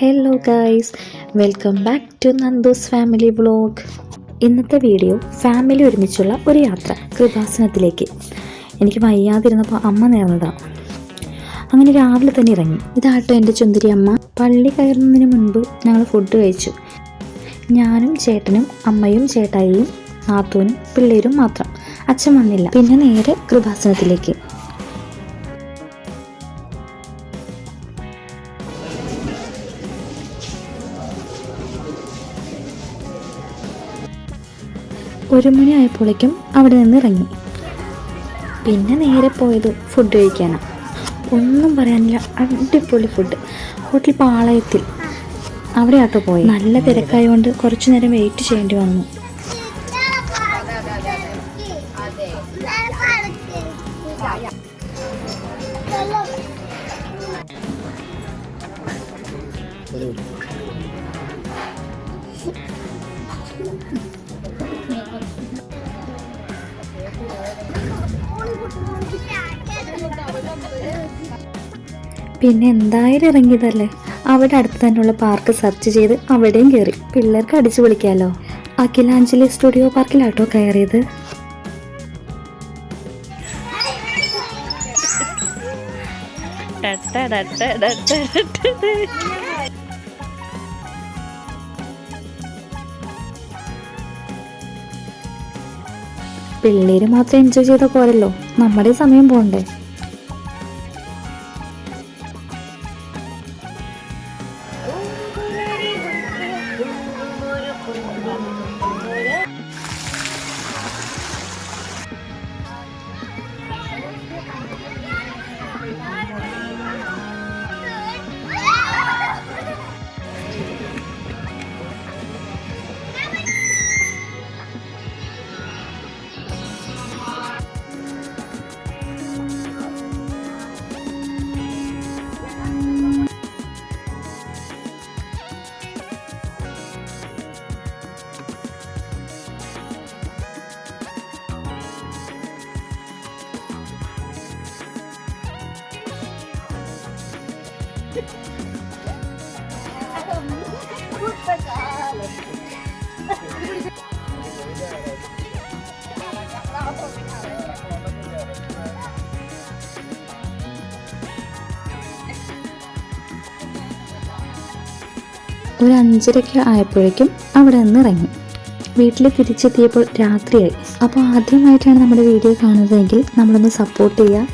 Hello guys welcome back to Nando's family vlog ഇന്നത്തെ video family ഒരുമിച്ചുള്ള ഒരു യാത്ര കൃപാസനത്തിലേക്ക്. എനിക്ക് വയ്യാതിരുന്നപ്പോൾ അമ്മ നേർന്നതാണ് അങ്ങനെ രാവിലെ തന്നെ ഇറങ്ങി. ഇതാട്ടോ എന്റെ ചുന്ദരി അമ്മ. പള്ളി കയറുന്നതിന് മുൻപ് ഞങ്ങൾ ഫുഡ് കഴിച്ചു. ഞാനും ചേട്ടനും അമ്മയും ചേട്ടായിയും നാത്തൂനും പിള്ളേരും മാത്രം. അച്ഛൻ വന്നില്ല. പിന്നെ നേരെ കൃപാസനത്തിലേക്ക്. ഒരു മണി ആയപ്പോഴേക്കും അവിടെ നിന്ന് ഇറങ്ങി പിന്നെ നേരെ പോയത് ഫുഡ് കഴിക്കാനാണ് ഒന്നും പറയാനില്ല അടിപൊളി ഫുഡ് ഹോട്ടൽ പാളയത്തിൽ. അവിടെ ആട്ടോ പോയി. നല്ല തിരക്കായതുകൊണ്ട് കുറച്ചു നേരം വെയിറ്റ് ചെയ്യേണ്ടി വന്നു. പിന്നെ എന്തായാലും ഇറങ്ങിയതല്ലേ? അവിടെ അടുത്ത് തന്നെയുള്ള പാർക്ക് സെർച്ച് ചെയ്ത് അവിടെയും കയറി പിള്ളേർക്ക് അടിച്ചു വിളിക്കാമല്ലോ അഖിലാഞ്ജലി സ്റ്റുഡിയോ പാർക്കിലാട്ടോ കയറിയത്? പിള്ളേര് മാത്രം എൻജോയ് ചെയ്ത പോരല്ലോ. നമ്മുടെ സമയം പോണ്ടേ? ഒരു അഞ്ചരയ്ക്ക് ആയപ്പോഴേക്കും അവിടെ നിന്ന് ഇറങ്ങി. വീട്ടിൽ തിരിച്ചെത്തിയപ്പോൾ രാത്രിയായി. അപ്പോൾ ആദ്യമായിട്ടാണ് നമ്മുടെ വീഡിയോ കാണുന്നതെങ്കിൽ നമ്മളൊന്ന് സപ്പോർട്ട് ചെയ്യുക.